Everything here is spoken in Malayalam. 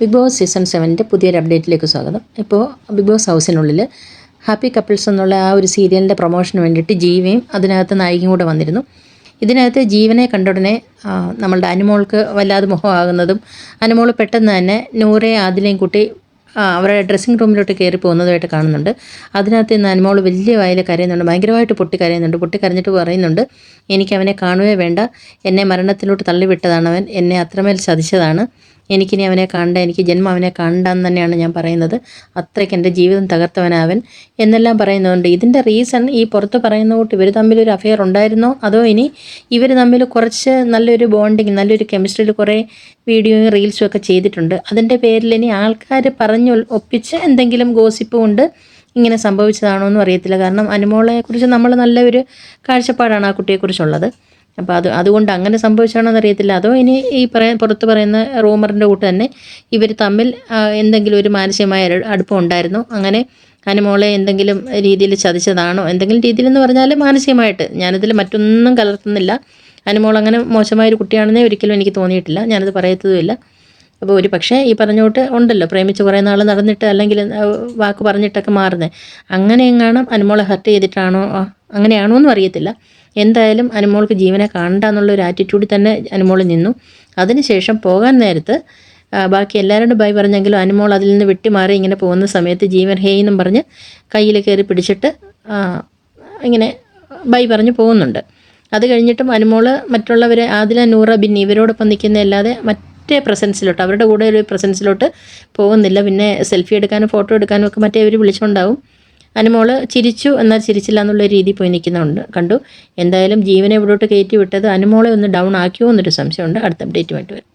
ബിഗ് ബോസ് സീസൺ സെവന്റെ പുതിയൊരു അപ്ഡേറ്റിലേക്ക് സ്വാഗതം. ഇപ്പോൾ ബിഗ് ബോസ് ഹൗസിനുള്ളിൽ ഹാപ്പി കപ്പിൾസ് എന്നുള്ള ആ ഒരു സീരിയലിന്റെ പ്രൊമോഷന് വേണ്ടിയിട്ട് ജീവയും അതിനകത്ത് നായികയും കൂടെ വന്നിരുന്നു. ഇതിനകത്ത് ജീവനെ കണ്ട ഉടനെ നമ്മളുടെ അനുമോൾക്ക് വല്ലാതെ മുഖമാകുന്നതും അനുമോൾ പെട്ടെന്ന് തന്നെ നൂറെ ആദിലേയും കൂട്ടി അവരുടെ ഡ്രസ്സിംഗ് റൂമിലോട്ട് കയറി പോകുന്നതായിട്ട് കാണുന്നുണ്ട്. അതിനകത്ത് നിന്ന് അനുമോൾ വലിയ വായിൽ കരയുന്നുണ്ട് ഭയങ്കരമായിട്ട് പൊട്ടി കരയുന്നുണ്ട് പൊട്ടി കരഞ്ഞിട്ട് പറയുന്നുണ്ട് എനിക്ക് അവനെ കാണുകയേ വേണ്ട എന്നെ മരണത്തിലോട്ട് തള്ളിവിട്ടതാണ് അവൻ എന്നെ അത്രമേൽ ചതിച്ചതാണ്. എനിക്കിനി അവനെ കണ്ട എനിക്ക് ജന്മം അവനെ കണ്ടെന്ന് തന്നെയാണ് ഞാൻ പറയുന്നത്. അത്രയ്ക്ക് എന്റെ ജീവിതം തകർത്തവനവൻ. എന്നെല്ലാം പറയുന്നുണ്ട് ഇതിന്റെ റീസൺ ഈ പുറത്ത് പറയുന്ന കൂട്ട് ഇവർ തമ്മിലൊരു അഫെയർ ഉണ്ടായിരുന്നോ? അതോ ഇനി ഇവർ തമ്മിൽ കുറച്ച് നല്ലൊരു ബോണ്ടിങ് നല്ലൊരു കെമിസ്ട്രിയിൽ കുറേ വീഡിയോയും റീൽസും ഒക്കെ ചെയ്തിട്ടുണ്ട്. അതിന്റെ പേരിൽ ഇനി ആൾക്കാർ പറഞ്ഞു ഒപ്പിച്ച് എന്തെങ്കിലും ഗോസിപ്പ് കൊണ്ട് ഇങ്ങനെ സംഭവിച്ചതാണോ എന്നും അറിയത്തില്ല. കാരണം അനുമോളെക്കുറിച്ച് നമ്മൾ നല്ലൊരു കാഴ്ചപ്പാടാണ് ആ കുട്ടിയെക്കുറിച്ചുള്ളത്. അപ്പോൾ അത് അതുകൊണ്ട് അങ്ങനെ സംഭവിച്ചാണോ എന്നറിയത്തില്ല അതോ ഇനി ഈ പറയാൻ പുറത്ത് പറയുന്ന റൂമറിന്റെ കൂട്ട് തന്നെ ഇവർ തമ്മിൽ എന്തെങ്കിലും ഒരു മാനസികമായ അടുപ്പം ഉണ്ടായിരുന്നു? അങ്ങനെ അനുമോളെ എന്തെങ്കിലും രീതിയിൽ ചതിച്ചതാണോ? എന്തെങ്കിലും രീതിയിൽ എന്ന് പറഞ്ഞാൽ മാനസികമായിട്ട്. ഞാനിതിൽ മറ്റൊന്നും കലർത്തുന്നില്ല. അനുമോൾ അങ്ങനെ മോശമായ ഒരു കുട്ടിയാണെന്നേ ഒരിക്കലും എനിക്ക് തോന്നിയിട്ടില്ല. ഞാനത് പറയത്തതുമില്ല. അപ്പോൾ ഒരു പക്ഷേ ഈ പറഞ്ഞോട്ട് ഉണ്ടല്ലോ പ്രേമിച്ച് കുറേ നാൾ നടന്നിട്ട് അല്ലെങ്കിൽ വാക്ക് പറഞ്ഞിട്ടൊക്കെ മാറുന്നത് അങ്ങനെ എങ്ങാനും അനുമോളെ ഹർട്ട് ചെയ്തിട്ടാണോ അങ്ങനെയാണോ എന്നും അറിയത്തില്ല. എന്തായാലും അനുമോൾക്ക് ജീവനെ കാണണ്ട എന്നുള്ള ഒരു ആറ്റിറ്റ്യൂഡിൽ തന്നെ അനുമോൾ നിന്നു. അതിനുശേഷം പോകാൻ നേരത്ത് ബാക്കി എല്ലാവരോടും ബൈ പറഞ്ഞെങ്കിലും അനുമോൾ അതിൽ നിന്ന് വിട്ടുമാറി ഇങ്ങനെ പോകുന്ന സമയത്ത് ജീവൻ ഹേ എന്നും പറഞ്ഞ് കയ്യിൽ കയറി പിടിച്ചിട്ട് ഇങ്ങനെ ബൈ പറഞ്ഞ് പോകുന്നുണ്ട്. അത് കഴിഞ്ഞിട്ടും അനുമോൾ മറ്റുള്ളവരെ ആദില നൂറ ബിന്നി ഇവരോടൊപ്പം നിൽക്കുന്നതല്ലാതെ മറ്റേ പ്രസൻസിലോട്ട് അവരുടെ കൂടെ ഒരു പ്രസൻസിലോട്ട് പോകുന്നില്ല. പിന്നെ സെൽഫി എടുക്കാനും ഫോട്ടോ എടുക്കാനും ഒക്കെ മറ്റേ അവർ വിളിച്ചുകൊണ്ടാവും അനുമോൾ ചിരിച്ചു എന്നാൽ ചിരിച്ചില്ല എന്നുള്ള രീതി പോയി നിൽക്കുന്നുണ്ട്. കണ്ടു? എന്തായാലും ജീവനെ ഇവിടോട്ട് കയറ്റി വിട്ടത് അനുമോളെ ഒന്ന് ഡൗൺ ആക്കിയോ എന്നൊരു സംശയമുണ്ട്. അടുത്ത അപ്ഡേറ്റുമായിട്ട് വരും.